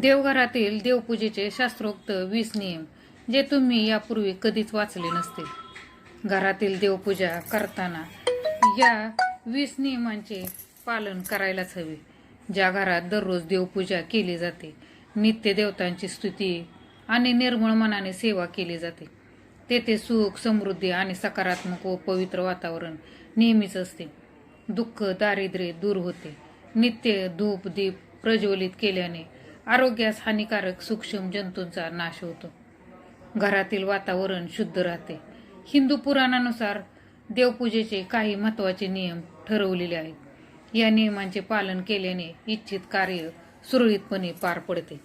देवघरातील देवपूजेचे शास्त्रोक्त वीस नियम जे तुम्ही यापूर्वी कधीच वाचले नसतील. घरातील देवपूजा करताना या वीस नियमांचे पालन करायलाच हवे ज्या घरात दररोज देवपूजा केली जाते. नित्य देवतांची स्तुती आणि निर्मळ मनाने सेवा केली जाते. तेथे सुख समृद्धी आणि सकारात्मक व पवित्र वातावरण नेहमीच असते. दुःख दारिद्र्य दूर होते. नित्य धूप दीप प्रज्वलित केल्याने आरोग्यास हानिकारक सूक्ष्म जंतूंचा नाश होतो. घरातील वातावरण शुद्ध राहते. हिंदू पुराणानुसार देवपूजेचे काही महत्त्वाचे नियम ठरवलेले आहेत. या नियमांचे पालन केल्याने इच्छित कार्य सुरळीतपणे पार पडते.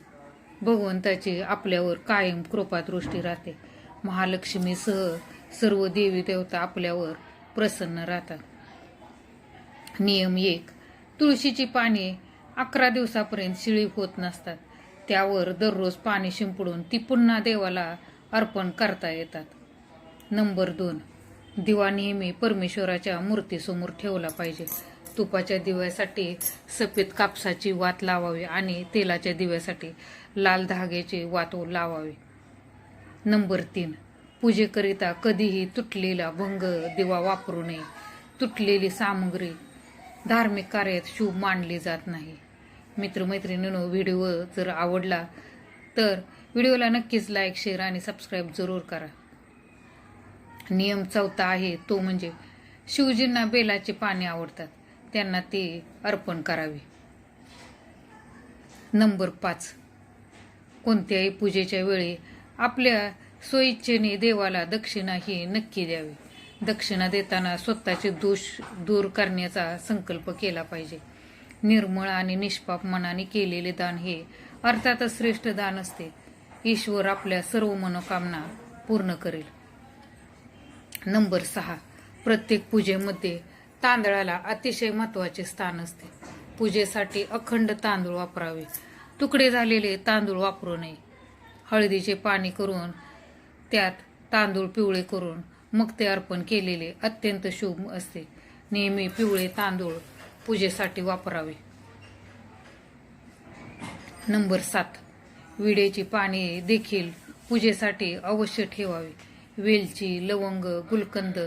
भगवंताची आपल्यावर कायम कृपादृष्टी राहते. महालक्ष्मीसह सर्व देवी देवता आपल्यावर प्रसन्न राहतात. नियम एक तुळशीची पाने अकरा दिवसापर्यंत शिळी होत नसतात. त्यावर दररोज पाणी शिंपडून ती पुन्हा देवाला अर्पण करता येतात. नंबर दोन. दिवा नेहमी परमेश्वराच्या मूर्तीसमोर ठेवला पाहिजे. तुपाच्या दिव्यासाठी सफेद कापसाची वात लावावी आणि तेलाच्या दिव्यासाठी लाल धाग्याचे वात लावावे. नंबर तीन. पूजेकरिता कधीही तुटलेला भंग दिवा वापरू नये. तुटलेली सामग्री धार्मिक कार्यात शुभ मानली जात नाही. मित्रमैत्रिणींनो व्हिडिओ जर आवडला तर व्हिडिओला नक्कीच लाईक शेअर आणि सबस्क्राईब जरूर करा. नियम चौथा आहे तो म्हणजे शिवजींना बेलाचे पाने आवडतात. त्यांना ते अर्पण करावे. नंबर पाच. कोणत्याही पूजेच्या वेळी आपल्या स्वइच्छेने देवाला दक्षिणा ही नक्की द्यावी. दक्षिणा देताना स्वतःचे दोष दूर करण्याचा संकल्प केला पाहिजे. निर्मळ आणि निष्पाप मनाने केलेले दान हे अर्थातच श्रेष्ठ दान असते. ईश्वर आपल्या सर्व मनोकामना पूर्ण करेल. नंबर सहा. प्रत्येक पूजेमध्ये तांदळाला अतिशय महत्त्वाचे स्थान असते. पूजेसाठी अखंड तांदूळ वापरावे. तुकडे झालेले तांदूळ वापरू नये. हळदीचे पाणी करून त्यात तांदूळ पिवळे करून मग ते अर्पण केलेले अत्यंत शुभ असते. नेहमी पिवळे तांदूळ पूजेसाठी वापरावे. नंबर सात. विडेची पाने देखील पूजेसाठी अवश्य ठेवावी. वेलची लवंग गुलकंद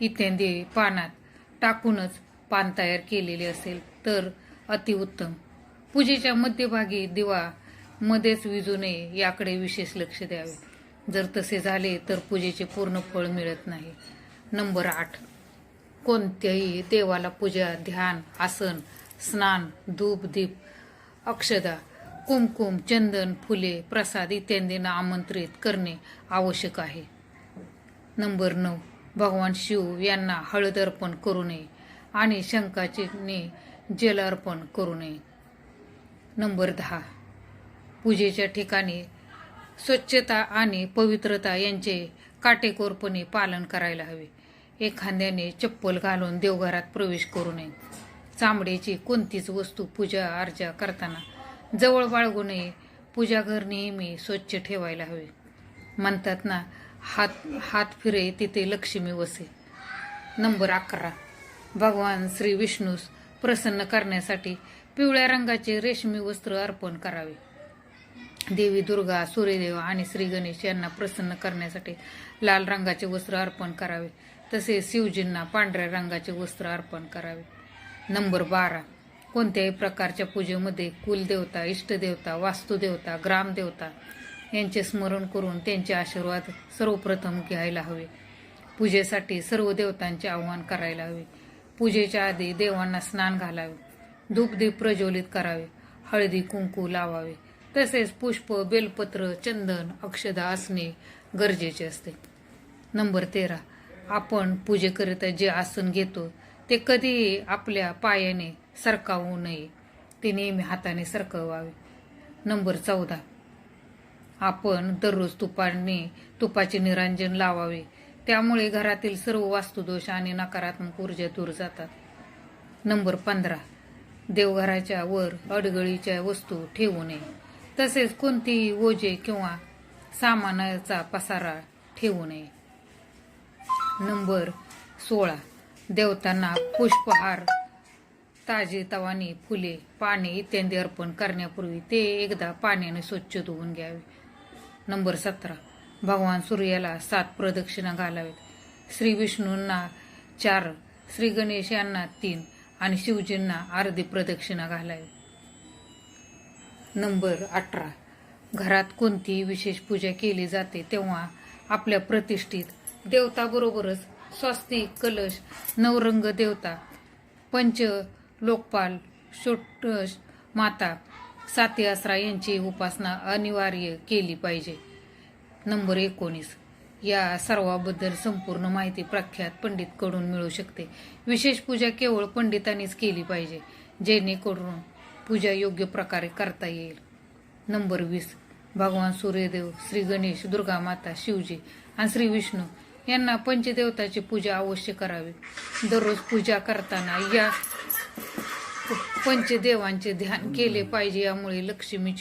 इत्यादी पानात टाकूनच पान तयार केलेले असेल तर अतिउत्तम पूजेच्या मध्यभागी दिवा मध्येच विजू नये याकडे विशेष लक्ष द्यावे. जर तसे झाले तर पूजेचे पूर्ण फळ मिळत नाही. नंबर आठ. कोणत्याही देवाला पूजा ध्यान आसन स्नान धूप दीप अक्षदा कुमकुम चंदन फुले प्रसाद इत्यादींना आमंत्रित करणे आवश्यक आहे. नंबर नऊ. भगवान शिव यांना हळद अर्पण करू नये आणि शंकाचिने जल अर्पण करू नये. नंबर दहा. पूजेच्या ठिकाणी स्वच्छता आणि पवित्रता यांचे काटेकोरपणे पालन करायला हवे. एखाद्याने चप्पल घालून देवघरात प्रवेश करू नये. चामड्याची कोणतीच वस्तू पूजा अर्चा करताना जवळ बाळगू नये. पूजाघर नेहमी स्वच्छ ठेवायला हवे. म्हणतात ना हात हात फिरे तिथे लक्ष्मी वसे. नंबर अकरा. भगवान श्री विष्णूस प्रसन्न करण्यासाठी पिवळ्या रंगाचे रेशमी वस्त्र अर्पण करावे. देवी दुर्गा सूर्यदेव आणि श्री गणेश यांना प्रसन्न करण्यासाठी लाल रंगाचे वस्त्र अर्पण करावे. तसेच शिवजींना पांढऱ्या रंगाचे वस्त्र अर्पण करावे. नंबर बारा. कोणत्याही प्रकारच्या पूजेमध्ये कुलदेवता इष्टदेवता वास्तुदेवता ग्रामदेवता यांचे स्मरण करून त्यांचे आशीर्वाद सर्वप्रथम घ्यायला हवे. पूजेसाठी सर्व देवतांचे आव्हान करायला हवे. पूजेच्या आधी देवांना स्नान घालावे. धूपदीप प्रज्वलित करावे. हळदी कुंकू लावावे. तसेच पुष्प बेलपत्र चंदन अक्षदा असणे गरजेचे असते. नंबर तेरा. आपण पूजेकरिता जे आसन घेतो ते कधीही आपल्या पायाने सरकावू नये. ते नेहमी हाताने सरकवावे. नंबर चौदा. आपण दररोज तुपाने तुपाचे निरांजन लावावे. त्यामुळे घरातील सर्व वास्तुदोष आणि नकारात्मक ऊर्जा दूर जातात. नंबर पंधरा. देवघराच्या वर अडगळीच्या वस्तू ठेवू नये. तसेच कोणतीही ओझे किंवा सामानाचा पसारा ठेवू नये. नंबर सोळा. देवतांना पुष्पहार ताजे तवानी फुले पाणी इत्यादी अर्पण करण्यापूर्वी ते एकदा पाण्याने स्वच्छ धुवून घ्यावे. नंबर सतरा. भगवान सूर्याला सात प्रदक्षिणा घालावेत. श्री विष्णूंना चार श्री गणेश यांना तीन आणि शिवजींना अर्धी प्रदक्षिणा घालावी. नंबर अठरा. घरात कोणतीही विशेष पूजा केली जाते तेव्हा आपल्या प्रतिष्ठित देवताबरोबरच स्वस्तिक कलश नवरंग देवता पंच लोकपाल शोट माता साती आसरा यांची उपासना अनिवार्य केली पाहिजे. नंबर एकोणीस. या सर्वाबद्दल संपूर्ण माहिती प्रख्यात पंडितकडून मिळू शकते. विशेष पूजा केवळ पंडितांनीच केली पाहिजे जेणेकरून पूजा योग्य प्रकारे करता येईल. नंबर वीस. भगवान सूर्यदेव श्री गणेश दुर्गा माता शिवजी आणि श्री विष्णू यांना पंचदेवताची पूजा अवश्य करावी. दररोज पूजा करताना या पंचदेवांचे ध्यान केले पाहिजे यामुळे लक्ष्मीची